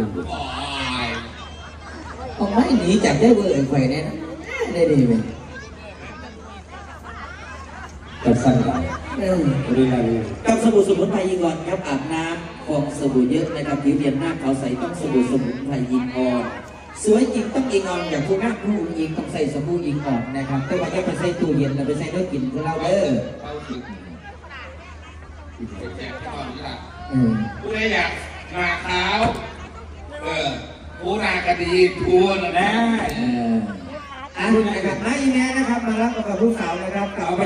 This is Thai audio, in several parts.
นำเลยผมไม่หนีจากได้เบอร์ไฟแน่นะได้ดีไหมจับสั้นหลายเรื่องอะไรกับสบู่สมุนไพรยิงอ่อนครับอาบน้ำฟองสบู่เยอะนะครับผิวเนียนหน้าขาวใสต้องสบู่สมุนไพรยิงอ่อนสวยจริงต้องยิงอ่อนอย่างผู้นักผู้ยิงต้องใส่สบู่ยิงอ่อนนะครับแต่ว่าอย่าไปใส่ตู้เย็นแล้วไปใส่ด้วยกลิ่นของเราเด้อเข้าถึงแจกให้ก่อนนี่ล่ะเอผู้ใดอยากหนาขาว เออผู้นากระดีทัวร์นะนะเอออะนะครับมาอีแม่นะครับ มารับกับลูกสาวนะครับกับเอาไป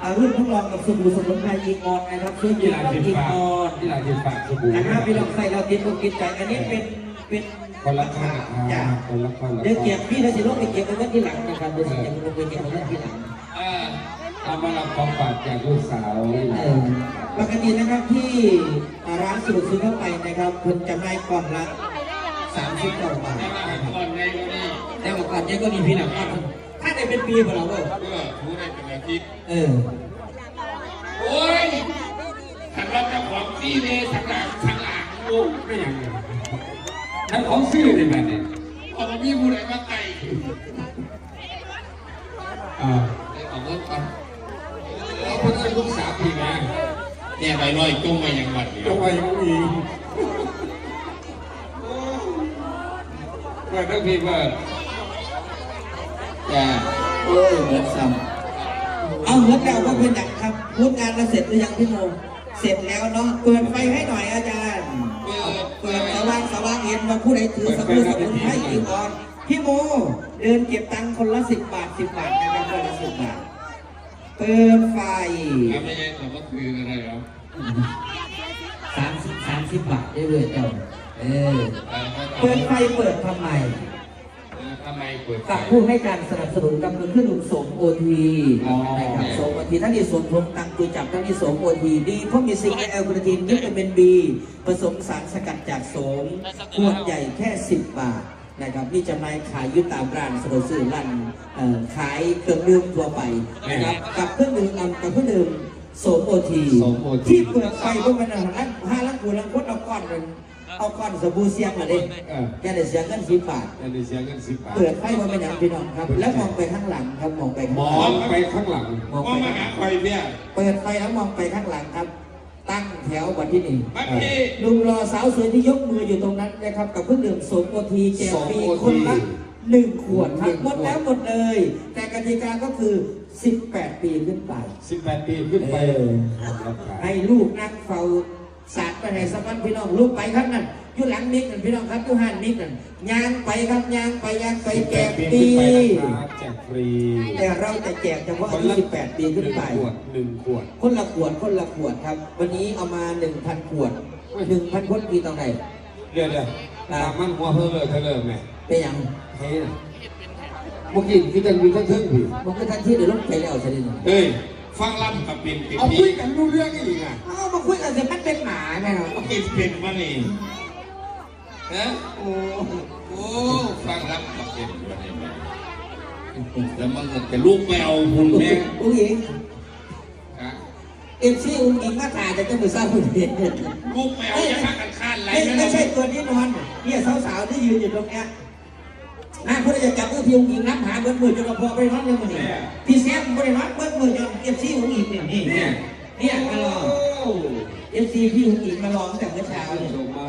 เอารุ่นทดลองกับสบู่สมุนไพรยิงอ่อนนะครับช่วยยิที่งหลังต้องจิตยิงปากอ่อนที่หลังจิตปากสบู่นะครับพี่ลองใส่เราติดอกติดใจอันนี้เป็นเป็นคนละข้างจ้ะคนละคนละเดี๋ยวเก็บพี่ถ้าสิลงไปเก็บไว้ที่หลังนะครับเดี๋ยวสิเก็บลงไปเก็บไว้ที่หลังเออเอามารับของฝากจากลูกสาวนี่เอนะอปกตินะครับที่ร้านสะดวกซื้อทั่วไปนะครับคุณจำได้กล่องละ 30กล่องบาทให้มาให้ก่อนไงก็นี่แต่ว่าก่อนเนี้ก็มีพี่หลังว่าถ้าได้เป็นปีพอเราเว้ยเออผู้ได้เป็นอาทิตย์เออโอ้ยทางเราเจ้าของที่เลยทางหลังทางหลังลูกไม่อย่างนั้นนั่นของซื้อเลยแบบนี้พอมามีผู้ใดมาไต่อ่าได้ของเงินก่อนเอาคนเป็นลูกสาวพี่นะเนี่ยใบลอยจุ้งมาอย่างวัดเดียต้อวงไปอย่างนี้เปิดทั้งพี่เปิดจ้าโอ้ยเหมือนซ้ำเอาเหมือนเราก็เป็นอย่างครับพูดงานเราเสร็จหรือยังพี่โมเสร็จแล้วเนาะ เปิดไฟให้หน่อยอาจารย์ เปิดเปิดสว่างสว่างเห็นมาผู้ใดถือสมุนสมุนไพรอีกอ่อนพี่โมเดินเก็บตังค์คนละสิบบาทสิบบาทนะครับคนละสิบบาท เปิดไฟแล้วไม่ใช่แต่ว่าคืออะไรหรอสามสิบสามสิบบาทได้เลยเจ้า เออเออเปิดไฟเปิดทำไมทำไมเปิดไฟ กับผู้ให้การสนับสนุนกับคือขึ้นหนุนสมโอทีนะครับสมโอทีทั้งที่สมพงตังตุยจับทั้งที่สมโอทีดีเพราะมีซิงค์แอลกระทินวิตามินบีผสมสารสกัดจากโสมขวดใหญ่แค่ 10 บาทนะครับนี่จำหน่ายขายอยุตามร้านสะดวกซื้อร้านเอ่อขายเครื่องดื่มทั่วไปนะครับกับเครื่องดื่มอัมกับเครื่องดื่มโสมโอทีที่เปิดไฟพวกมันนะอันห้าลังกูลังคดเอาก้อนหนึ่ง เอาก้อนสบู่เสียงมาดิเออแค่ได้เสียเงินสิบบาท อันนี้เสียเงินสิบบาท เปิดไฟมาเป็นอย่างพี่น้องครับ แล้วมองไปข้างหลังครับมองไปข้างมหอลังงไปข้างหลังมองก็ไปมาข้างหหาลังคอยเนี่ยเปิดไฟแล้วมองไปข้างหลังครับ ตั้งแถววันที่หนึ่งบัดนี้ลุงรอสาวสวยที่ยกมืออยู่ตรงนั้นนะครับกับเครื่องดื่มโสมโอทีแจกฟรีคนละหนึ่งขวดครับหมดแล้วหมดเลย แต่กติกาก็คือ 18 ปีขึ้นไป สิบแปดปีขึ้นไปเออ ให้ลูกนั่งเฝ้า สาดไปให้สักวันพี่น้องลูกไปครับนั่นอยู่หลังนิกนั่นพี่น้องครับอยู่หันนิกนั่นยางไปครับยางไปยางไปแจกฟรีแจกฟรีแต่เราจะแจกเฉพาะอายุ18ปีขึ้นไปหนึ่งขวดหนึ่งขวด คนละขวดคนละขวดครับ วันนี้เอามา 1,000 ขวด 1,000คนกี่ตรงไหนเดี๋ยวเดี๋ยวตามมันหัวเพิ่มเลยเธอเริ่มไงเป็นยังเฮ้ยเมื่อกี้ที่จะมีทั้งทึ่งพี่มันก็ทันที่เดี๋ยวลงไปแล้วใช่ไหมเฮ้ย ฟังลำกับเป็นเป็นเอาคุพี่ยกันรู้เรื่องอีกอะเอามาคุยกันเสร็จมันเป็นหมาแม่เนาะเป็นเป็นมานี่ฮะโอ้โอ้ฟังลำกับเป็นมานี่แล้วมันจะลูกไปเอาบุญแม่อุ้งอิงฮะเอ็มซีอุ้งอิงมาถ่ายจะจะมือสร้างคนเดียวลูกไปเอาจะพากันข้านไหลไม่ไม่ไม่ได้ใช่ตัวนี้นอนเนี่ยสาวๆที่ยืนอยู่ตรงเนี้ย นะเพื่อจะจับมือพี่อุ้งอิงนับหาเบิ้ลมือจนเราพอไปนอนยังมือนี่พี่แซมไม่ได้นอนเบิ้ลมือจนเอ็มซีอุ้งอิงเนี่ยนี่เนี่ยเนี่ยมารอโอ้เอ็มซีพี่อุ้งอิงมารอตั้งแต่เมื่อเช้าเนี่ยชมมา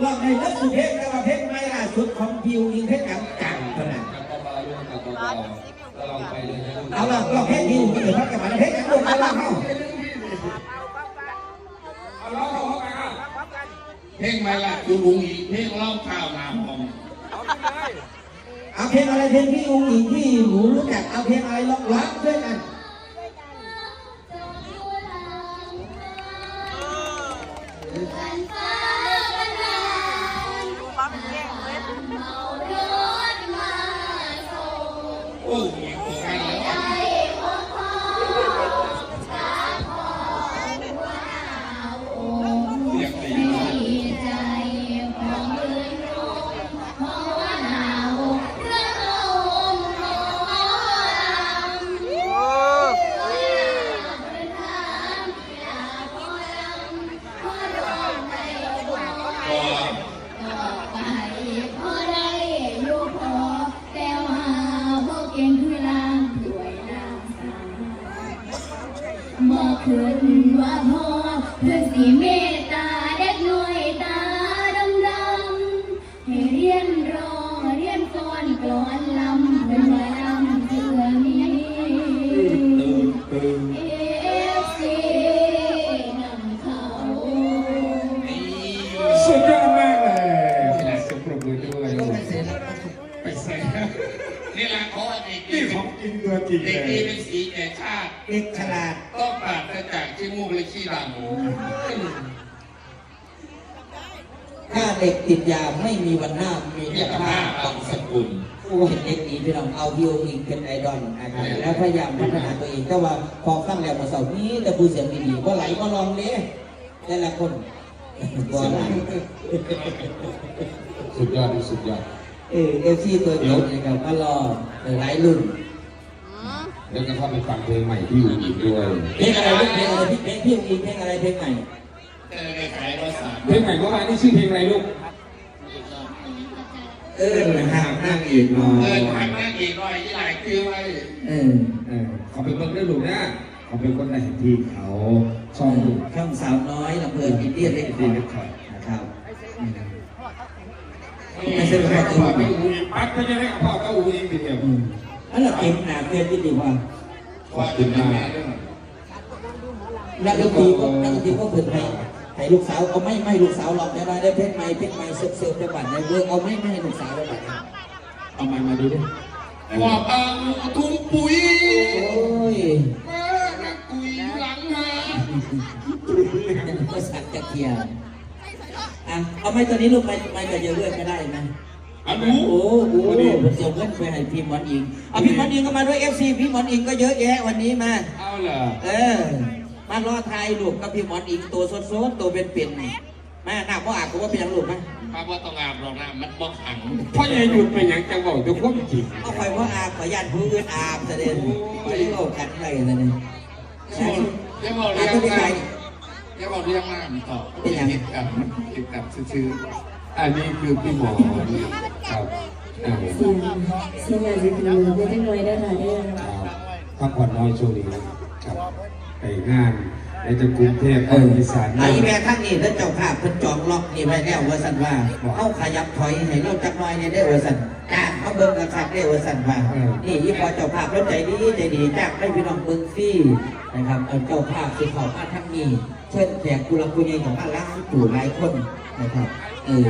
กรอบในเลิกสุดเพลงแล้วว่าเพลงใหม่ล่าสุดของพี่อุ้งอิงเพลงกังกังขนาดกับเบาๆด้วยกับเบาๆแล้วลองไปเลยนะเอาล่ะรอบเพลงพี่อุ้งอิงเดี๋ยวพักกันมาเพลงกังลงมาแล้วเข้าเอาลองเอาไปอะเพลงไม่ละกูลุงอีกเพลงเล่าข้าวน้ำหอม เอาเพลงอะไรเพลงพี่อุ้งอิงที่หนูรู้จักเอาเพลงอะไรร้องร้องด้วยกันโอ้ สุดยอดมากเลยสมปรบมือด้วยไปใส่นี่แหละเขาว่าเด็กนี่ของจริงตัวจริงเด็กเลดียเป็นสีแก่ชาติ เด็กฉลาดต้องปราศจากขี้มูกและขี้ดำถ้าเด็กติดยาไม่มีวันหน้ามีมีแต่แต่ภาผ้าพบางสกุลโอ้เห็นเด็กดีพี่น้องเอาวิวอิงเป็นไอดอลนะครับแล้วพยายามพัฒนาตัวเองแต่ว่าพอฟังแล้วมาเสาร์นี้แต่ผู้เสียงดีๆก็ไหลก็ลองเนี้ยแต่ละคนบ่ไหลสุดยอดสุดยอดเออเอฟซีตัวจริงนะครับก็รอเออหลายรุ่นเดี๋ยวจะเข้าไปฟังเพลงใหม่ที่อยู่อีกด้วยเพลงอะไรลูกเพลงอะไรพี่เพลงพี่อิงเพลงอะไรเพลงใหม่เออในขายภาษาเพลงใหม่เมื่อวานนี่ชื่อเพลงอะไรลูก เออห่างห่งอีกหน่อเออยทางนั่งอีกหน่อยที่หลายคือไว้เออเออเขาเป็นคนได้ลูกนะเขาเป็นคนแต่งที่เขาช่องลูช่องสาวน้อยลำเพลินอินเดียเล็กดีเล็กคอยนะครับไม่ใช่แค่ตัวไม่รู้ปัดไปยังไงกับพ่อก็อูเองทีเดียวอืมอันนั้นเต็มหนาเกินที่ดีกว่าว่าจะเป็นแม่ด้วยนักดนตรีก็นักดนตรีก็เพิ่นให้ ให้ลูกสาวเอาไม่ไม่ลูกสาวหลอกได้ไหมได้เพลงใหม่เพลงใหม่เสิร์ฟเสิร์ฟไปบัตรในเวิร์กเอาไม่ไม่ให้ลูกสาวไปบัตรเอามามาดูดิกว่าบางทุ่งปุ๋ยโอ้ยแม่นักปุ๋ยหลังหาก็สักจะเคลียร์อะเอาไม่ตอนนี้ลูกไม่ไม่ก็จะเลื่อนก็ได้นะอันนู้โอ้โหผมเสียเงินไปให้พี่หมอนอิงเอาพี่หมอนอิงก็มาด้วยเอฟซีพี่หมอนอิงก็เยอะแยะวันนี้มาเอาเหรอเออ มารอทายลูกกับพี่หมอนอิงตัวสดๆตัวเป็นๆนี่มาหน้าพ่ออาบก็ว่าเป็นหยังลูกนะภาพว่าต้องอาบรองน้ำมันบอกขังพ่อใหญ่หยุดไปอย่างจังบอกทุกคนจริงเอาไปว่าอาบขอยันผู้อื่นอาบแสดงไม่ได้เอากันอะไรเลยนะใช่จะบอกอาเรื่บองก็ได้น้ำจะบอกเรื่องน้ำต่อเป็นอย่างนี้กับเกี่ยวกับชื่ออันนี้คือพี่หมอครับอ่าเสียงเสียงอาจจะเป็นมือเป็นน้อยได้ค่ะเนี่ยพักผ่อนน้อยช่วงนี้ครับ ไปงานในจังกรุงเทพเอออีสานไอ้แม่ท่านนี่ท่านเจ้าภาพเพิ่นจองล็อกนี่ไว้แล้วว่าสันว่าเอาขยับถอยให้เราจักหน่อยเนี่ยได้ว่าสันจ้างเขาเบิ่งกระคักได้ว่าสันว่านี่ยี่พอเจ้าภาพแล้วใจดีใจดีจ้างให้พี่น้องเบิ่งฟรีนะครับเอาเจ้าภาพคือเขามาทั้งนี้ เชิญแขกกุลกุญยของมาล้างปู่หลายคนนะครับเออ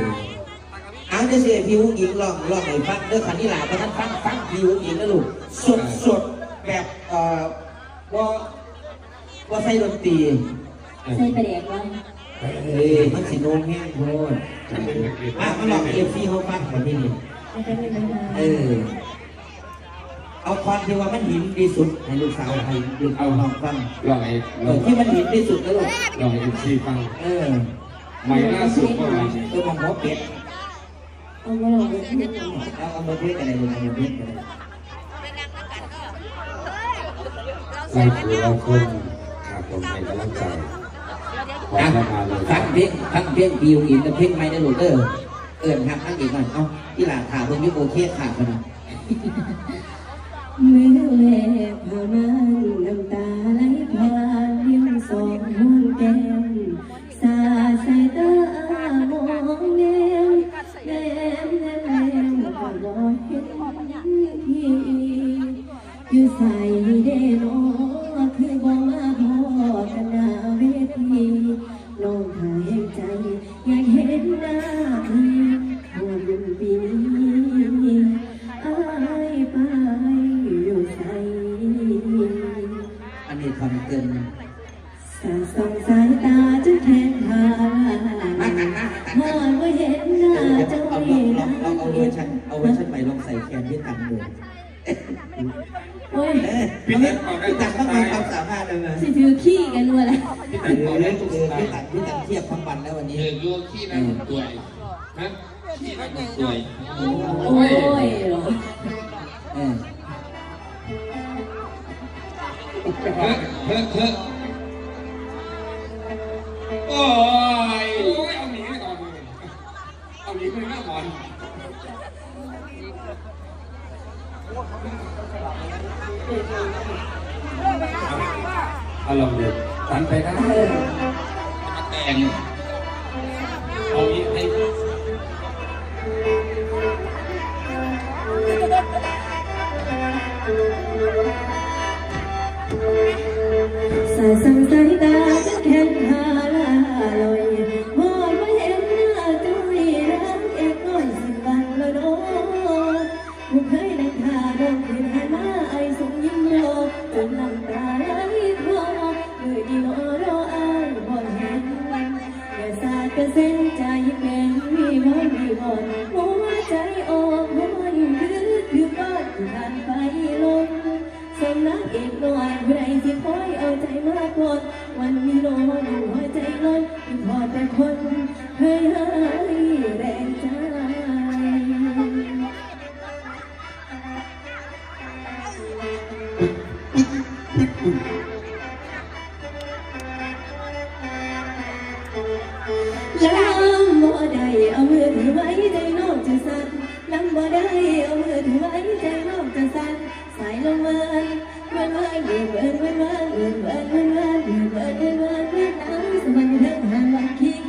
เอาจะเสียพี่วุ้งอิงลองลองให้ฟังเด้อคันนี้หลาเพราะท่านฟังฟังพี่วุ้งอิงนะลูกสดสดแบบเอ่อว่า ว่าใส่ดนตรีใส่ประเด็กว่าเอ้ยมันสิโนงแห้งโพดมามาลองเอฟซีเขาฟังแบบนี้นี่ไม่เป็นไรนะคะเออ เอาความที่ว่ามันหินที่สุดให้ลูกสาวให้ลูกเอาลองฟังลองไอ้เอลอองที่มันหินที่สุดนะลูกลองไอ้ซีฟัง เออใหม่ล่าสุดก็ใหม่เออมองหัวเป็ดเอามาลองดูที่นี่เอาเอามาเพชรอะไรลูกเอามาเพชรอะไรเราคือเราคน ครับผมให้กำลังใจขออะเข้งเพลงฟังเพลงบิวอินกับเพลงไม่ได้โหลดเด้อเอิญหักทั้งเอกก่อนเอ้าที่หลานถามเพิ่นมีโอเคขาดพอดีเมื่อแม่ามันน้ำตาไหลผ่านเพียงสองห้องแก้มสาสายตามองแนมแนมแนมแนมก็รอเห็นพี่อยู่ใส่เดโนอ โอ้ยเออพี่ตังพี่ตังต้องมีความสามารถเลยนะสิถือขี้กันรัวละพี่ตังบอกเลยคือพี่ตังพี่ตังเทียบทั้งวันแล้ววันเอนี้อรู้ขี้นั่งตัวยฮะขี้นั่งตัวยโอ้ยเหรอเออเฮ้ยเฮ้ยเฮ้ยโอ้ยโอ้ยเอาหนีไปก่อนเลยเอาหนีไปหน้าหมอนเอาลองดูตันไปได้มาแต่ง สำนักเอกหน่อยผู้ใดที่คอยเอาใจมาก่อนวันนี้โลดูหัวใจลอยพอแต่คนเคยหายแรงใจลำบ่ได้เอามือถือไว้ใจน้องจะสั่นลำบ่ได้เอามือถือไว้ใจน้องจะสั่น สายลมวันวันวันเดือนวันวันวันเดือนวันวันวันเดือนวันวันวันเดือนน้ำสมันเรื่องหาวันคิดอาย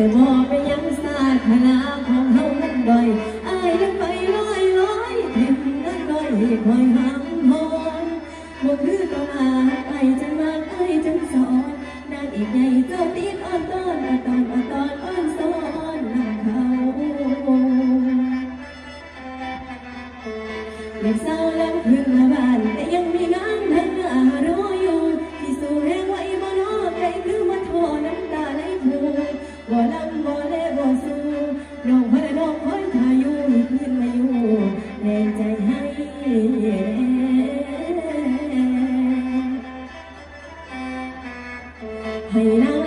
แต่บอไปยังสาขนาของ ให้